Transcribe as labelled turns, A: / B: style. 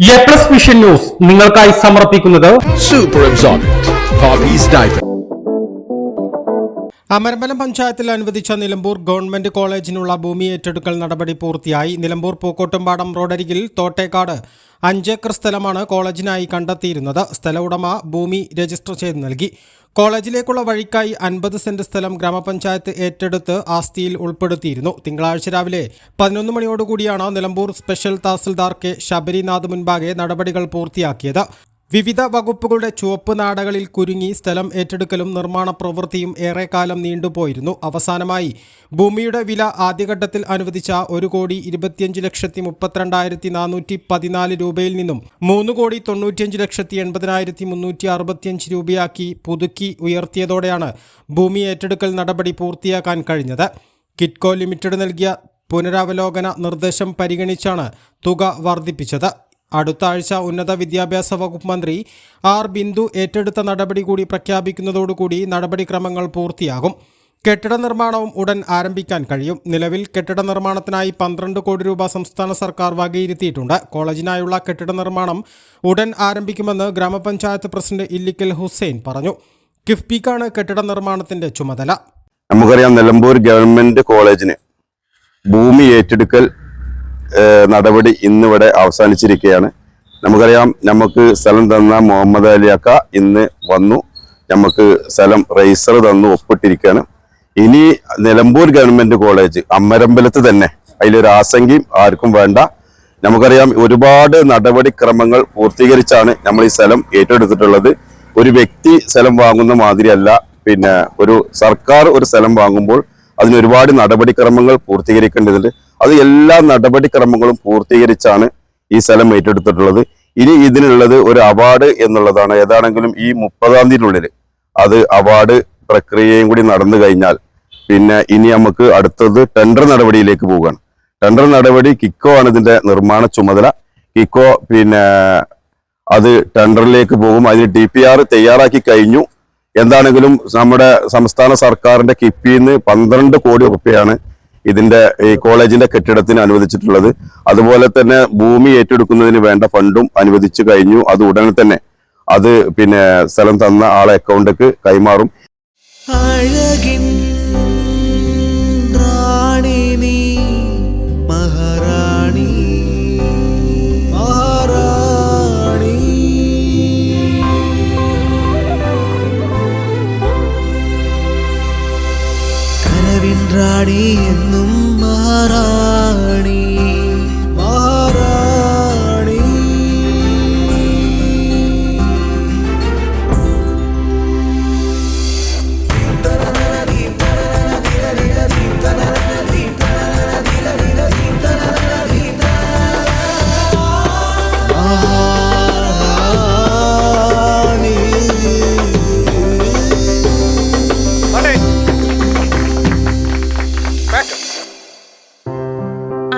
A: A plus vision news നിങ്ങൾക്കായി സമർപ്പിക്കുന്നത്
B: super.
C: Amarambalam പഞ്ചായത്തിൽ അനുവദിച്ച നിലമ്പൂർ ഗവൺമെന്റ് കോളേജിനുള്ള ഭൂമി ഏറ്റെടുക്കൽ നടപടി പൂർത്തിയായി. നിലമ്പൂർ പൂക്കോട്ടുംപാടം റോഡരികിൽ തോട്ടേക്കാട് അഞ്ചേക്കർ സ്ഥലമാണ് കോളേജിനായി കണ്ടെത്തിയിരുന്നത്. സ്ഥല ഉടമ ഭൂമി രജിസ്റ്റർ ചെയ്ത് നൽകി. കോളേജിലേക്കുള്ള വഴിക്കായി അൻപത് സെന്റ് സ്ഥലം ഗ്രാമപഞ്ചായത്ത് ഏറ്റെടുത്ത് ആസ്തിയിൽ ഉൾപ്പെടുത്തിയിരുന്നു. തിങ്കളാഴ്ച രാവിലെ പതിനൊന്ന് മണിയോടുകൂടിയാണ് നിലമ്പൂർ സ്പെഷ്യൽ തഹസിൽദാർ കെ ശബരിനാഥ് മുൻപാകെ നടപടികൾ പൂർത്തിയാക്കിയത്. വിവിധ വകുപ്പുകളുടെ ചുവപ്പ് നാടകളിൽ കുരുങ്ങി സ്ഥലം ഏറ്റെടുക്കലും നിർമ്മാണ പ്രവൃത്തിയും ഏറെക്കാലം നീണ്ടുപോയിരുന്നു. അവസാനമായി ഭൂമിയുടെ വില ആദ്യഘട്ടത്തിൽ അനുവദിച്ച ഒരു കോടി ഇരുപത്തിയഞ്ച് ലക്ഷത്തി മുപ്പത്തിരണ്ടായിരത്തി നാനൂറ്റി പതിനാല് രൂപയിൽ നിന്നും മൂന്ന് കോടി തൊണ്ണൂറ്റിയഞ്ച് ലക്ഷത്തി എൺപതിനായിരത്തി മുന്നൂറ്റി അറുപത്തിയഞ്ച് രൂപയാക്കി പുതുക്കി ഉയർത്തിയതോടെയാണ് ഭൂമി ഏറ്റെടുക്കൽ നടപടി പൂർത്തിയാക്കാൻ കഴിഞ്ഞത്. കിറ്റ്കോ ലിമിറ്റഡ് നൽകിയ പുനരവലോകന നിർദ്ദേശം പരിഗണിച്ചാണ് തുക വർദ്ധിപ്പിച്ചത്. അടുത്ത ആഴ്ച ഉന്നത വിദ്യാഭ്യാസ വകുപ്പ് മന്ത്രി ആർ ബിന്ദു ഏറ്റെടുത്ത നടപടി കൂടി പ്രഖ്യാപിക്കുന്നതോടുകൂടി നടപടിക്രമങ്ങൾ പൂർത്തിയാകും. കെട്ടിട നിർമ്മാണവും ഉടൻ ആരംഭിക്കാൻ കഴിയും. നിലവിൽ കെട്ടിട നിർമ്മാണത്തിനായി പന്ത്രണ്ട് കോടി രൂപ സംസ്ഥാന സർക്കാർ വകയിരുത്തിയിട്ടുണ്ട്. കോളേജിനായുള്ള കെട്ടിട നിർമ്മാണം ഉടൻ ആരംഭിക്കുമെന്ന് ഗ്രാമപഞ്ചായത്ത് പ്രസിഡന്റ് ഇല്ലിക്കൽ ഹുസൈൻ പറഞ്ഞു. കിഫ്ബിക്കാണ് കെട്ടിട നിർമ്മാണത്തിന്റെ ചുമതല.
D: നമുക്കറിയാം നിലമ്പൂർ ഗവൺമെന്റ് കോളേജിന് ഭൂമി ഏറ്റെടുക്കൽ നടപടി ഇന്നിവിടെ അവസാനിച്ചിരിക്കുകയാണ്. നമുക്കറിയാം നമുക്ക് സ്ഥലം തന്ന മുഹമ്മദ് അലി അക്ക ഇന്ന് വന്നു. നമുക്ക് സ്ഥലം റൈസർ തന്നു ഒപ്പിട്ടിരിക്കുകയാണ്. ഇനി നിലമ്പൂർ ഗവൺമെന്റ് കോളേജ് അമ്മരമ്പലത്ത് തന്നെ അതിലൊരു ആശങ്കയും ആർക്കും വേണ്ട. നമുക്കറിയാം ഒരുപാട് നടപടിക്രമങ്ങൾ പൂർത്തീകരിച്ചാണ് നമ്മൾ ഈ സ്ഥലം ഏറ്റെടുത്തിട്ടുള്ളത്. ഒരു വ്യക്തി സ്ഥലം വാങ്ങുന്ന മാതിരിയല്ല. പിന്നെ ഒരു സർക്കാർ ഒരു സ്ഥലം വാങ്ങുമ്പോൾ അതിന് ഒരുപാട് നടപടിക്രമങ്ങൾ പൂർത്തീകരിക്കേണ്ടതുണ്ട്. അത് എല്ലാ നടപടിക്രമങ്ങളും പൂർത്തീകരിച്ചാണ് ഈ സ്ഥലം ഏറ്റെടുത്തിട്ടുള്ളത്. ഇനി ഇതിനുള്ളത് ഒരു അവാർഡ് എന്നുള്ളതാണ്. ഏതാണെങ്കിലും ഈ മുപ്പതാം തീയതിനുള്ളിൽ അത് അവാർഡ് പ്രക്രിയയും കൂടി നടന്നു കഴിഞ്ഞാൽ പിന്നെ ഇനി നമുക്ക് അടുത്തത് ടെൻഡർ നടപടിയിലേക്ക് പോവുകയാണ്. ടെൻഡർ നടപടി കിക്കോ ആണ് ഇതിന്റെ നിർമ്മാണ ചുമതല. കിക്കോ പിന്നെ അത് ടെൻഡറിലേക്ക് പോകും. അതിന് ഡി പി ആർ തയ്യാറാക്കി കഴിഞ്ഞു. എന്താണെങ്കിലും നമ്മുടെ സംസ്ഥാന സർക്കാരിന്റെ കിപ്പിന്ന് പന്ത്രണ്ട് കോടി റുപ്യയാണ് ഇതിന്റെ ഈ കോളേജിന്റെ കെട്ടിടത്തിന് അനുവദിച്ചിട്ടുള്ളത്. അതുപോലെ തന്നെ ഭൂമി ഏറ്റെടുക്കുന്നതിന് വേണ്ട ഫണ്ടും അനുവദിച്ചു കഴിഞ്ഞു. അത് ഉടനെ തന്നെ അത് പിന്നെ സ്ഥലം തന്ന ആളെ അക്കൗണ്ടിലേക്ക് കൈമാറും.
E: റാണി എന്നും മഹാറാണി.